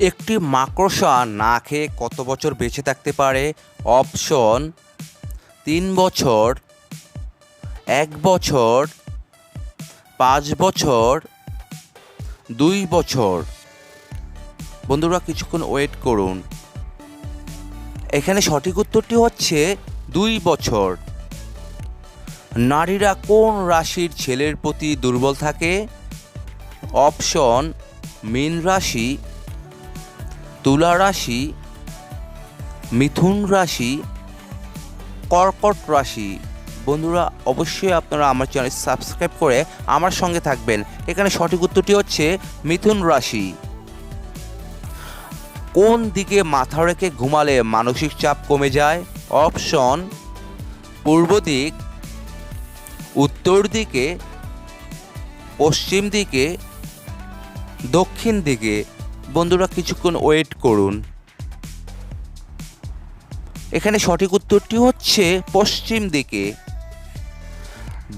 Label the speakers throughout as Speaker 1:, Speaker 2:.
Speaker 1: একটি মাকড়সা না খেয়ে কত বছর বেঁচে থাকতে পারে? অপশন, তিন বছর, এক বছর, পাঁচ বছর, দুই বছর। বন্ধুরা, কিছুক্ষণ ওয়েট করুন। এখানে সঠিক উত্তরটি হচ্ছে দুই বছর। নারীরা কোন রাশির ছেলের প্রতি দুর্বল থাকে? অপশন, মীন রাশি। তুলা রাশি, মিথুন রাশি, কর্কট রাশি। বন্ধুরা, অবশ্যই আপনারা আমার চ্যানেল সাবস্ক্রাইব করে আমার সঙ্গে থাকবেন। এখানে সঠিক উত্তরটি হচ্ছে মিথুন রাশি। কোন দিকে মাথা রেখে ঘুমালে মানসিক চাপ কমে যায়? অপশন, পূর্ব দিক, উত্তর দিকে, পশ্চিম দিকে, দক্ষিণ দিকে। বন্ধুরা কিছুক্ষণ ওয়েট করুন। এখানে সঠিক উত্তরটি হচ্ছে পশ্চিম দিকে।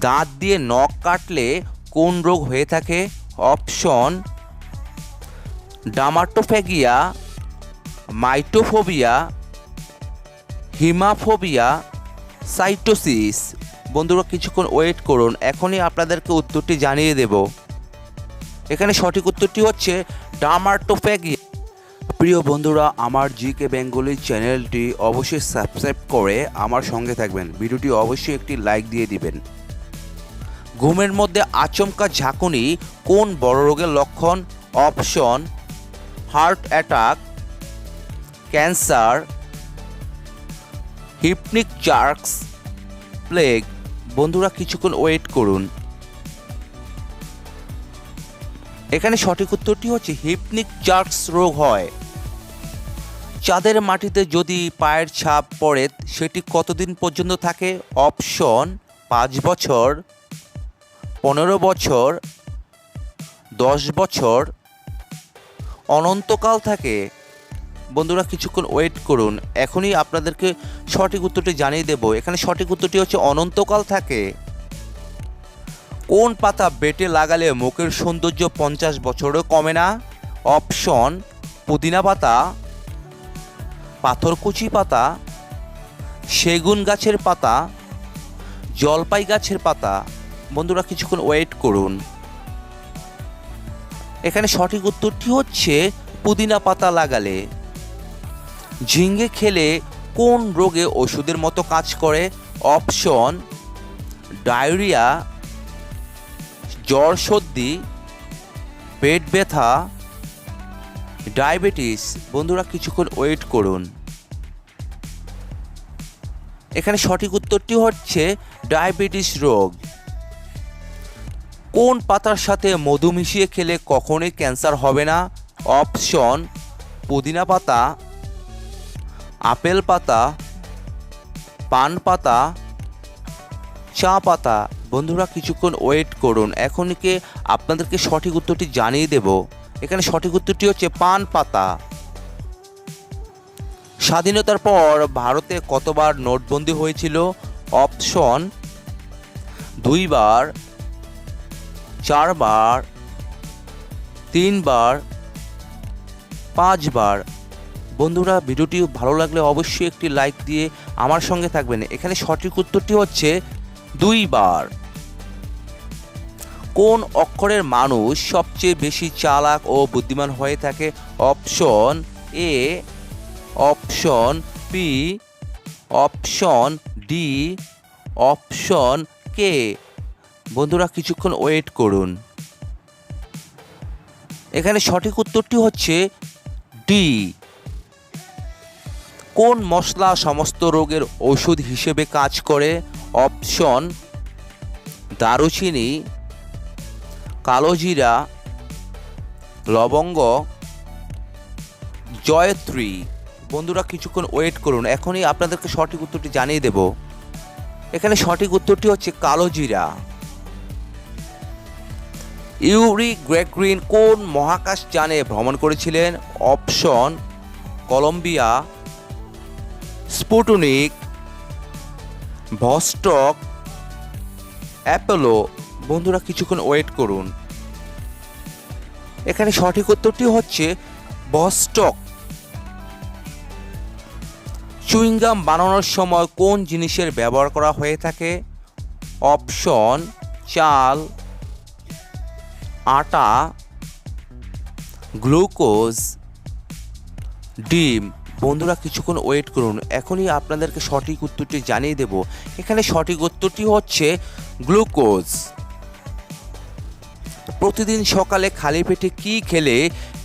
Speaker 1: দাঁত দিয়ে নখ কাটলে কোন রোগ হয়ে থাকে? অপশন ডামাটোফ্যাগিয়া মাইটোফোবিয়া, হিমাফোবিয়া, সাইটোসিস। বন্ধুরা কিছুক্ষণ ওয়েট করুন, এখনই আপনাদেরকে উত্তরটি জানিয়ে দেব। এখানে সঠিক উত্তরটি হচ্ছে ডামার্টোফ্যাগিয়া প্রিয় বন্ধুরা, আমার জি কে বেঙ্গলি চ্যানেলটি অবশ্যই সাবস্ক্রাইব করে আমার সঙ্গে থাকবেন। ভিডিওটি অবশ্যই একটি লাইক দিয়ে দিবেন। ঘুমের মধ্যে আচমকা ঝাঁকুনি, কোন বড় রোগের লক্ষণ? Option, heart attack, cancer, hypnic jerks, plague. বন্ধুরা, কিছুক্ষণ ওয়েট করুন। এখানে সঠিক উত্তরটি হচ্ছে হিপনিক চার্কস রোগ হয়। চাঁদের মাটিতে যদি পায়ের ছাপ পড়ে, সেটি কতদিন পর্যন্ত থাকে? অপশন, পাঁচ বছর, পনেরো বছর, দশ বছর, অনন্তকাল থাকে। বন্ধুরা, কিছুক্ষণ ওয়েট করুন। এখনই আপনাদেরকে সঠিক উত্তরটি জানিয়ে দেব। এখানে সঠিক উত্তরটি হচ্ছে অনন্তকাল থাকে। কোন পাতা বেটে লাগালে মুখের সৌন্দর্য পঞ্চাশ বছরও কমে না? অপশন, পুদিনা পাতা, পাথরকুচি পাতা, সেগুন গাছের পাতা, জলপাই গাছের পাতা। বন্ধুরা কিছুক্ষণ ওয়েট করুন। এখানে সঠিক উত্তরটি হচ্ছে পুদিনা পাতা লাগালে। ঝিঙ্গে খেলে কোন রোগে ওষুধের মতো কাজ করে? অপশন, ডায়রিয়া জ্বর, সর্দি, পেট ব্যথা, ডায়াবেটিস, বন্ধুরা কিছুক্ষণ ওয়েট করুন। এখানে সঠিক উত্তরটি হচ্ছে ডায়াবেটিস রোগ। কোন পাতার সাথে মধু মিশিয়ে খেলে কখনোই ক্যান্সার হবে না? অপশন, পুদিনা পাতা, আপেল পাতা, পান পাতা চা পাতা। বন্ধুরা কিছুক্ষণ ওয়েট করুন। এখনকে আপনাদেরকে সঠিক উত্তরটি জানিয়ে দেব। এখানে সঠিক উত্তরটি হচ্ছে পান পাতা। স্বাধীনতার পর ভারতে কতবার নোটবন্দি হয়েছিল? অপশন, দুইবার, চারবার, তিনবার, পাঁচবার। বন্ধুরা, ভিডিওটি ভালো লাগলে অবশ্যই একটি লাইক দিয়ে আমার সঙ্গে থাকবেন। এখানে সঠিক উত্তরটি হচ্ছে দুইবার। কোন অক্ষরের মানুষ সবচেয়ে বেশি চালাক ও বুদ্ধিমান হয়ে থাকে? Option A, option P option D, option K. বন্ধুরা, কিছুক্ষণ ওয়েট করুন। এখানে সঠিক উত্তরটি হচ্ছে ডি। কোন মশলা সমস্ত রোগের ওষুধ হিসেবে কাজ করে? অপশন দারুচিনি, কালোজিরা, লবঙ্গ, জয়ত্রী। বন্ধুরা কিছুক্ষণ ওয়েট করুন, এখনই আপনাদেরকে সঠিক উত্তরটি জানিয়ে দেব। এখানে সঠিক উত্তরটি হচ্ছে কালোজিরা। ইউরি গ্রেগরিন কোন মহাকাশ যানে ভ্রমণ করেছিলেন? Option, Columbia. Sputnik. Vostok, Apollo. বন্ধুরা, কিছুক্ষণ ওয়েট করুন। এখানে সঠিক উত্তরটি হচ্ছে বস্টক চুইংগাম বানানোর সময় কোন জিনিসের ব্যবহার করা হয়ে থাকে? অপশন, চাল, আটা, গ্লুকোজ, ডিম। বন্ধুরা কিছুক্ষণ ওয়েট করুন। এখনই আপনাদেরকে সঠিক উত্তরটি জানিয়ে দেব। এখানে সঠিক উত্তরটি হচ্ছে গ্লুকোজ প্রতিদিন সকালে খালি পেটে কি খেলে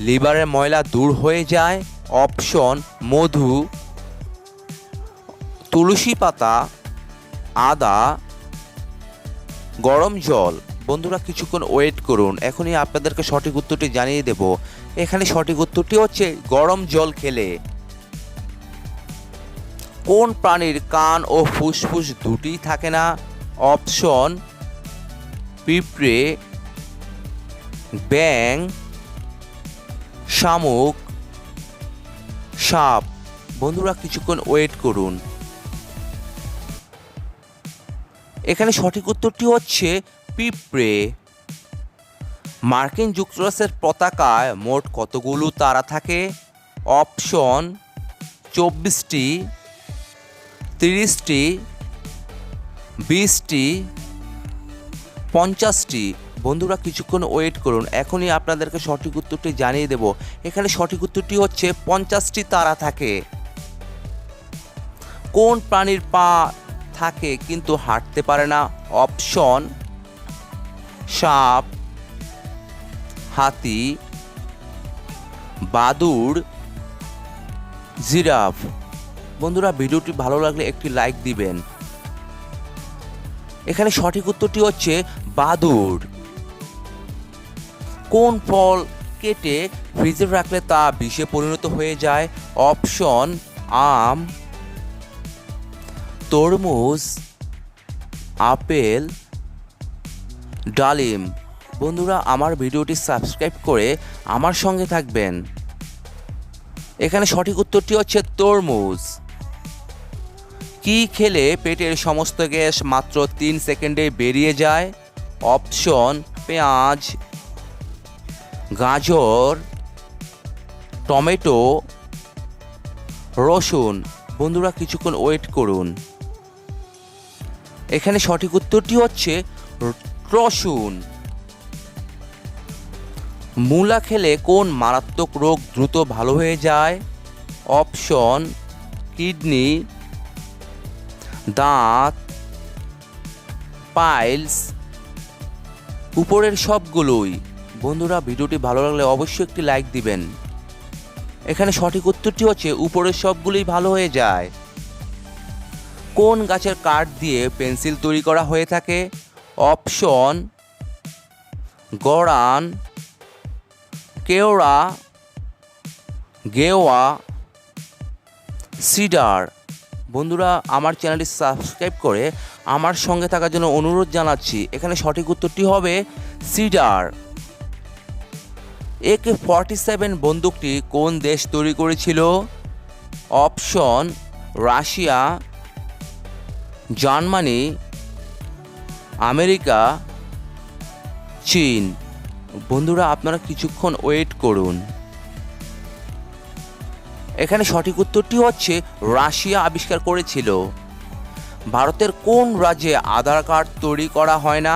Speaker 1: লিভারের ময়লা দূর হয়ে যায়? অপশন মধু, তুলসী পাতা, আদা, গরম জল। বন্ধুরা কিছুক্ষণ ওয়েট করুন। এখনই আপনাদেরকে সঠিক উত্তরটি জানিয়ে দেব। এখানে সঠিক উত্তরটি হচ্ছে গরম জল খেলে। কোন প্রাণীর কান ও ফুসফুস দুটিই থাকে না? অপশন, পিঁপড়ে ব্যাং শামুক, সাপ। বন্ধুরা, কিছুক্ষণ ওয়েট করুন। এখানে সঠিক উত্তরটি হচ্ছে পিঁপড়ে। মার্কিন যুক্তরাষ্ট্রের পতাকায় মোট কতগুলো তারা থাকে? অপশন, চব্বিশটি। তিরিশটি, বিশটি, পঞ্চাশটি। বন্ধুরা কিছুক্ষণ ওয়েট করুন, এখনই আপনাদেরকে সঠিক উত্তরটি জানিয়ে দেব। এখানে সঠিক উত্তরটি হচ্ছে পঞ্চাশটি তারা থাকে। কোন প্রাণীর পা থাকে কিন্তু হাঁটতে পারে না? অপশন, সাপ, হাতি বাদুর জিরাফ। বন্ধুরা, ভিডিওটি ভালো লাগলে একটি লাইক দিবেন। এখানে সঠিক উত্তরটি হচ্ছে বাদুর কোন ফল কেটে ফ্রিজে রাখলে তা বিষে পরিণত হয়ে যায়? অপশন, আম, তরমুজ, আপেল, ডালিম। বন্ধুরা, আমার ভিডিওটি সাবস্ক্রাইব করে আমার সঙ্গে থাকবেন। এখানে সঠিক উত্তরটি হচ্ছে তরমুজ। কি খেলে পেটের সমস্ত গ্যাস মাত্র তিন সেকেন্ডে বেরিয়ে যায়? অপশন, পেঁয়াজ, গাজর, টমেটো, রসুন। বন্ধুরা, কিছুক্ষণ ওয়েট করুন। এখানে সঠিক উত্তরটি হচ্ছে রসুন। মূলা খেলে কোন মারাত্মক রোগ দ্রুত ভালো হয়ে যায়? অপশন, কিডনি দাঁত, পাইলস, উপরের সবগুলোই। বন্ধুরা, ভিডিওটি ভালো লাগলে অবশ্যই একটি লাইক দিবেন। এখানে সঠিক উত্তরটি হচ্ছে, উপরের সবগুলোই ভালো হয়ে যায়। কোন গাছের কাঠ দিয়ে পেন্সিল তৈরি করা হয়ে থাকে? অপশন, গড়ান, কেওড়া, গেওয়া, সিডার। বন্ধুরা, আমার চ্যানেলটি সাবস্ক্রাইব করে আমার সঙ্গে থাকার জন্য অনুরোধ জানাচ্ছি। এখানে সঠিক উত্তরটি হবে সিডার। একে ফর্টি সেভেন বন্দুকটি কোন দেশ তৈরি করেছিল? অপশন, রাশিয়া, জার্মানি, আমেরিকা, চীন। বন্ধুরা, আপনারা কিছুক্ষণ ওয়েট করুন। এখানে সঠিক উত্তরটি হচ্ছে রাশিয়া আবিষ্কার করেছিল। ভারতের কোন রাজ্যে আধার কার্ড তৈরি করা হয় না?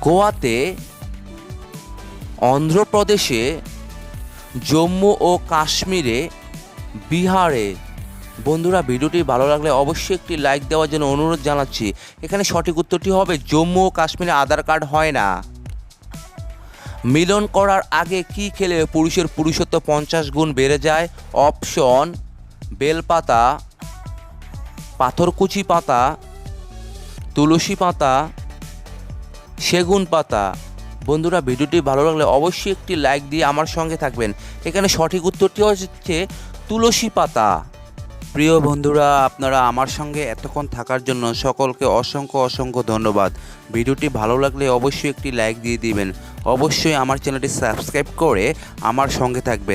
Speaker 1: গোয়াতে, অন্ধ্রপ্রদেশে, জম্মু ও কাশ্মীরে, বিহারে। বন্ধুরা, ভিডিওটি ভালো লাগলে অবশ্যই একটি লাইক দেওয়ার জন্য অনুরোধ জানাচ্ছি। এখানে সঠিক উত্তরটি হবে, জম্মু ও কাশ্মীরে আধার কার্ড হয় না। মিলন করার আগে কি খেলে পুরুষের পুরুষত্ব পঞ্চাশ গুণ বেড়ে যায়? অপশন, বেলপাতা, পাথরকুচি পাতা, তুলসী পাতা, সেগুন পাতা। বন্ধুরা, ভিডিওটি ভালো লাগলে অবশ্যই একটি লাইক দিয়ে আমার সঙ্গে থাকবেন। এখানে সঠিক উত্তরটি হচ্ছে তুলসী পাতা। প্রিয় বন্ধুরা, আপনারা আমার সঙ্গে এতক্ষণ থাকার জন্য সকলকে অসংখ্য অসংখ্য ধন্যবাদ। ভিডিওটি ভালো লাগলে অবশ্যই একটি লাইক দিয়ে দিবেন। অবশ্যই আমার চ্যানেলটি সাবস্ক্রাইব করে আমার সঙ্গে থাকবেন।